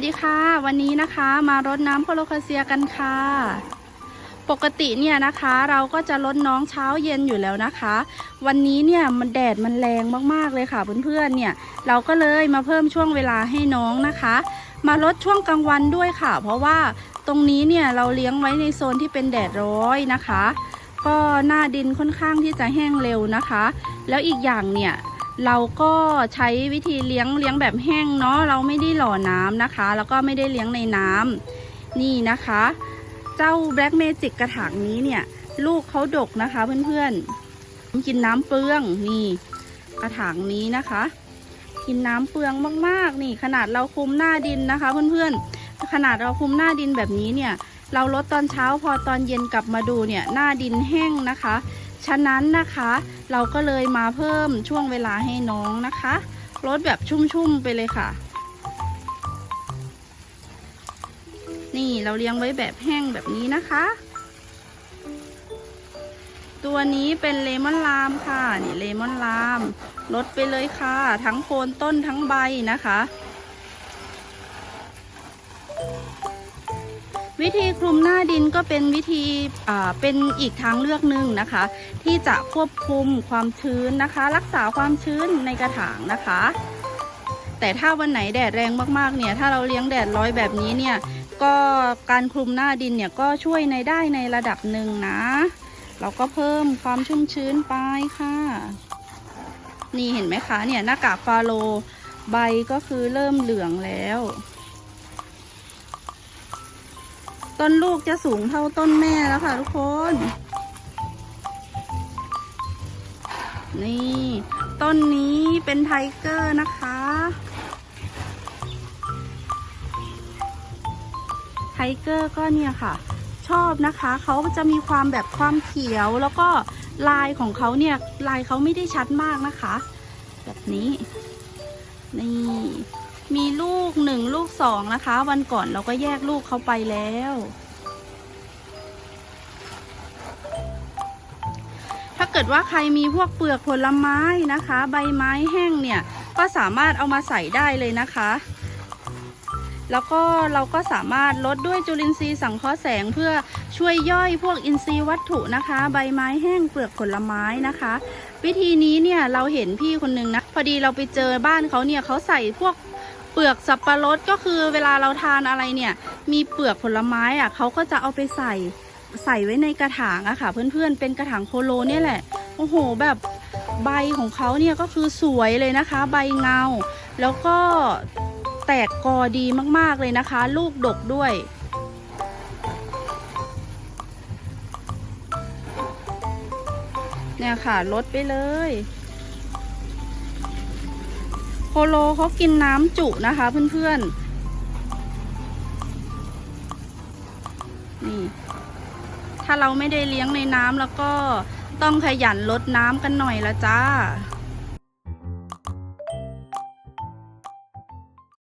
วัสดีค่ะ วันนี้นะคะมารดน้ำโคโลคาเซียกันค่ะ ปกติเนี่ยนะคะเราก็จะรดน้องเช้าเย็นอยู่แล้วนะคะ วันนี้เนี่ยมันแดดมันแรงมากๆเลยค่ะเพื่อนๆเนี่ยเราก็เลยมาเพิ่มช่วงเวลาให้น้องนะคะ มาลดช่วงกลางวันด้วยค่ะ เพราะว่าตรงนี้เนี่ยเราเลี้ยงไว้ในโซนที่เป็นแดดร้อยนะคะ ก็หน้าดินค่อนข้างที่จะแห้งเร็วนะคะ แล้วอีกอย่างเนี่ย เราก็ใช้วิธีเลี้ยงเลี้ยงแบบแห้งเนาะเราไม่ได้หล่อน้ำนะคะ แล้วก็ไม่ได้เลี้ยงในน้ำนี่นะคะ เจ้า Black Magic กระถางนี้เนี่ย ลูกเขาดกนะคะเพื่อนๆกินน้ำเปลืองนี่ กระถางนี้นะคะ กินน้ำเปลืองมากๆ นี่ ขนาดเราคุมหน้าดินนะคะ เพื่อนๆขนาดเราคุมหน้าดินแบบนี้เนี่ย เราลดตอนเช้าพอตอนเย็นกลับมาดูเนี่ยหน้าดินแห้งนะคะ ฉะนั้นนะคะเราก็เลยมาเพิ่มช่วงเวลาให้น้องนะคะลดแบบชุ่มๆไปเลยค่ะ นี่เราเลี้ยงไว้แบบแห้งแบบนี้นะคะ ตัวนี้เป็นเลมอนลามค่ะ นี่เลมอนลามลดไปเลยค่ะ ทั้งโคนต้นทั้งใบนะคะ วิธีคลุมหน้าดินก็เป็นวิธีเป็นอีกทางเลือกหนึ่งนะคะ ที่จะควบคุมความชื้นนะคะ รักษาความชื้นในกระถางนะคะ แต่ถ้าวันไหนแดดแรงมากๆเนี่ยถ้าเราเลี้ยงแดดร้อยแบบนี้เนี่ยก็การคลุมหน้าดินเนี่ยก็ช่วยในได้ในระดับหนึ่งนะ เราก็เพิ่มความชุ่มชื้นไปค่ะ นี่เห็นไหมคะเนี่ยหน้ากากฟาโลใบก็คือเริ่มเหลืองแล้ว ต้นลูกจะสูงเท่าต้นแม่แล้วค่ะทุกคน นี่ ต้นนี้เป็นไทเกอร์นะคะ ไทเกอร์ก็เนี่ยค่ะ ชอบนะคะ เขาจะมีความแบบความเขียวแล้วก็ลายของเขาเนี่ย ลายเขาไม่ได้ชัดมากนะคะ แบบนี้ นี่ มีลูกหนึ่งลูกสองนะคะ วันก่อนเราก็แยกลูกเขาไปแล้ว ถ้าเกิดว่าใครมีพวกเปลือกผลไม้นะคะ ใบไม้แห้งเนี่ย ก็สามารถเอามาใส่ได้เลยนะคะ แล้วก็เราก็สามารถลดด้วยจุลินทรีย์สังเคราะห์แสงเพื่อช่วยย่อยพวกอินทรีย์วัตถุนะคะ ใบไม้แห้งเปลือกผลไม้นะคะ วิธีนี้เนี่ยเราเห็นพี่คนนึงนะ พอดีเราไปเจอบ้านเขาเนี่ยเขาใส่พวก ปลือกสับปะรดก็คือเวลาเราทานอะไรเนี่ย มีเปลือกผลไม้อะ่ะเขาก็จะเอาไปใส่ใส่ไว้ในกระถางอะค่ะ เพื่อนๆ เป็นกระถางโคโลเนี่ยแหละ โอ้โห แบบใบของเขาเนี่ยก็คือสวยเลยนะคะ ใบเงา แล้วก็แตกกอดีมากๆเลยนะคะ ลูกดกด้วย เนี่ยค่ะลดไปเลย โคโลเขากินน้ำจุนะคะเพื่อนๆ นี่ ถ้าเราไม่ได้เลี้ยงในน้ำแล้วก็ต้องขยันลดน้ำกันหน่อยละจ้า